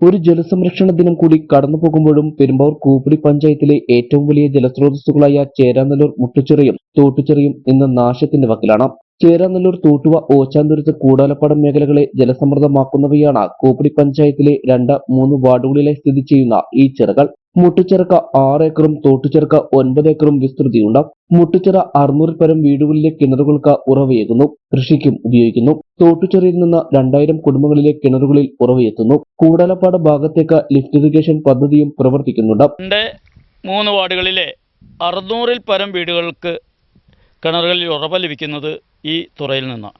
ഒരു ജലസംരക്ഷണ ദിനം കൂടി കടന്നു പോകുമ്പോഴും പെരുമ്പാവൂർ കൂപ്പടി പഞ്ചായത്തിലെ ഏറ്റവും വലിയ ജലസ്രോതസ്സുകളായ ചേരാനല്ലൂർ മുട്ടുചെറിയും തോട്ടുചെറിയും ഇന്ന് നാശത്തിന്റെ വക്കിലാണ്. ചേരാനല്ലൂർ തൂട്ടുവ ഓച്ചാന്തുരുത്ത് കൂടാലപ്പാടം മേഖലകളെ ജലസമൃദ്ധമാക്കുന്നവയാണ് കൂപ്പടി പഞ്ചായത്തിലെ രണ്ട് മൂന്ന് വാർഡുകളിലായി സ്ഥിതി ചെയ്യുന്ന ഈ ചിറകൾ. മുട്ടുചിറക്ക ആറ് ഏക്കറും തോട്ടുചിറക്ക ഒൻപത് ഏക്കറും വിസ്തൃതിയുണ്ട്. മുട്ടുചിറ അറുന്നൂറിൽ പരം വീടുകളിലെ കിണറുകൾക്ക് ഉറവയേകുന്നു കൃഷിക്കും ഉപയോഗിക്കുന്നു. തോട്ടുചിറയിൽ നിന്ന് രണ്ടായിരം കുടുംബങ്ങളിലെ കിണറുകളിൽ ഉറവയെത്തുന്നു കൂടാലപ്പാട് ഭാഗത്തേക്ക് ലിഫ്റ്റ് ഇറിഗേഷൻ പദ്ധതിയും പ്രവർത്തിക്കുന്നുണ്ട്. മൂന്ന് വാർഡുകളിലെ അറുന്നൂറിൽ പരം വീടുകൾക്ക് കിണറുകളിൽ ഉറവ ലഭിക്കുന്നത് ഈ തുറയിൽ നിന്നാണ്.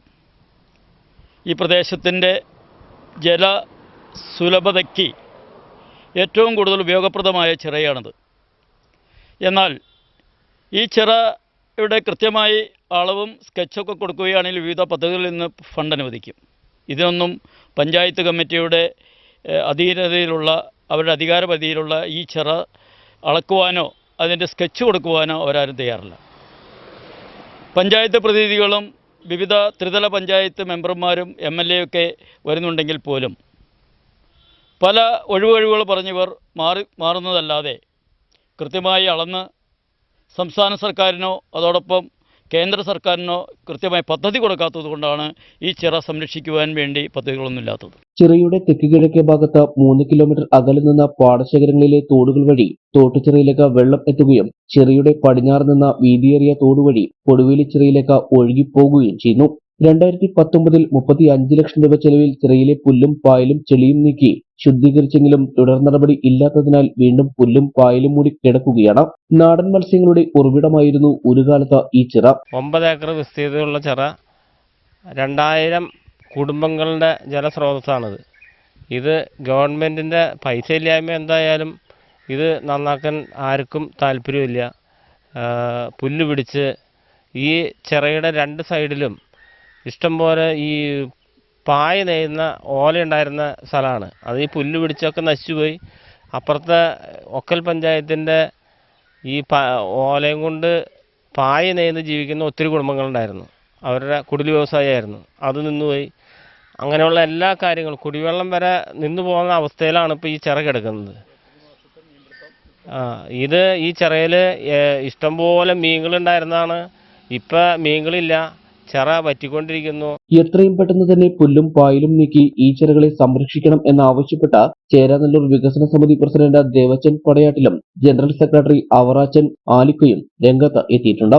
ഈ പ്രദേശത്തിന്റെ ജല സുലഭതയ്ക്ക് ഏറ്റവും കൂടുതൽ ഉപയോഗപ്രദമായ ചിറയാണത്. എന്നാൽ ഈ ചിറയുടെ കൃത്യമായി അളവും സ്കെച്ചൊക്കെ കൊടുക്കുകയാണെങ്കിൽ വിവിധ പദ്ധതികളിൽ നിന്ന് ഫണ്ട് അനുവദിക്കും. ഇതിനൊന്നും പഞ്ചായത്ത് കമ്മിറ്റിയുടെ അധീനതയിലുള്ള അവരുടെ അധികാരപരിധിയിലുള്ള ഈ ചിറ അളക്കുവാനോ അതിന്റെ സ്കെച്ച് കൊടുക്കുവാനോ അവരാരും തയ്യാറില്ല. പഞ്ചായത്ത് പ്രതിനിധികളും വിവിധ ത്രിതല പഞ്ചായത്ത് മെമ്പർമാരും എം എൽ എ ഒക്കെ വരുന്നുണ്ടെങ്കിൽ പോലും പല ഒഴിവൊഴിവുകൾ പറഞ്ഞിവർ മാറി മാറുന്നതല്ലാതെ കൃത്യമായി അളന്ന് സംസ്ഥാന സർക്കാരിനോ അതോടൊപ്പം കേന്ദ്ര സർക്കാരിനോ കൃത്യമായി പദ്ധതി കൊടുക്കാത്തത് കൊണ്ടാണ് ഈ ചിറ സംരക്ഷിക്കുവാൻ വേണ്ടി പദ്ധതികളൊന്നും ഇല്ലാത്തത്. ചിറയുടെ തെക്ക് കിഴക്കേ ഭാഗത്ത് മൂന്ന് കിലോമീറ്റർ അകലെ നിന്ന പാടശേഖരങ്ങളിലെ തോടുകൾ വഴി തോട്ടുചിറയിലേക്ക് വെള്ളം എത്തുകയും ചിറയുടെ പടിഞ്ഞാറ് നിന്ന വീതിയേറിയ തോട് വഴി കൊടുവേലിച്ചിറയിലേക്ക് ഒഴുകിപ്പോകുകയും ചെയ്യുന്നു. രണ്ടായിരത്തി പത്തൊമ്പതിൽ മുപ്പത്തി അഞ്ച് ലക്ഷം രൂപ ചെലവിൽ ചിറയിലെ പുല്ലും പായലും ചെളിയും നീക്കി ശുദ്ധീകരിച്ചെങ്കിലും തുടർ നടപടി ഇല്ലാത്തതിനാൽ വീണ്ടും പുല്ലും പായലും മൂടി കിടക്കുകയാണ്. നാടൻ മത്സ്യങ്ങളുടെ ഉറവിടമായിരുന്നു ഒരു കാലത്ത് ഈ ചിറ. ഒമ്പത് ഏക്കർ വിസ്തീർണമുള്ള ചിറ രണ്ടായിരം കുടുംബങ്ങളുടെ ജലസ്രോതസ്സാണിത്. ഇത് ഗവൺമെന്റിന്റെ പൈസ ഇല്ലായ്മ എന്തായാലും ഇത് നന്നാക്കാൻ ആർക്കും താല്പര്യമില്ല. പുല്ല് പിടിച്ച് ഈ ചിറയുടെ രണ്ട് സൈഡിലും ഇഷ്ടംപോലെ ഈ പായ നെയ്യുന്ന ഓല ഉണ്ടായിരുന്ന സ്ഥലമാണ്. അത് ഈ പുല്ല് പിടിച്ചൊക്കെ നശിച്ചുപോയി. അപ്പുറത്തെ ഒക്കൽ പഞ്ചായത്തിന്റെ ഈ പ ഓലയും കൊണ്ട് പായ നെയ്ത് ജീവിക്കുന്ന ഒത്തിരി കുടുംബങ്ങളുണ്ടായിരുന്നു. അവരുടെ കുടിൽ വ്യവസായമായിരുന്നു അത് നിന്നുപോയി. അങ്ങനെയുള്ള എല്ലാ കാര്യങ്ങളും കുടിവെള്ളം വരെ നിന്നു പോകുന്ന അവസ്ഥയിലാണ് ഇപ്പോൾ ഈ ചിറക് എടുക്കുന്നത്. ആ ഇത് ഈ ചിറയിൽ ഇഷ്ടംപോലെ മീനുകളുണ്ടായിരുന്നതാണ്. ഇപ്പം മീനുകളില്ല. ചിറ പറ്റിക്കൊണ്ടിരിക്കുന്നു. എത്രയും പെട്ടെന്ന് തന്നെ പുല്ലും പായലും നീക്കി ഈ ചെറുകളെ സംരക്ഷിക്കണം എന്നാവശ്യപ്പെട്ട ചേരാനല്ലൂർ വികസന സമിതി പ്രസിഡന്റ് ദേവച്ചൻ പടയാട്ടിലും ജനറൽ സെക്രട്ടറി അവറാച്ചൻ ആലിക്കയും രംഗത്ത് എത്തിയിട്ടുണ്ട്.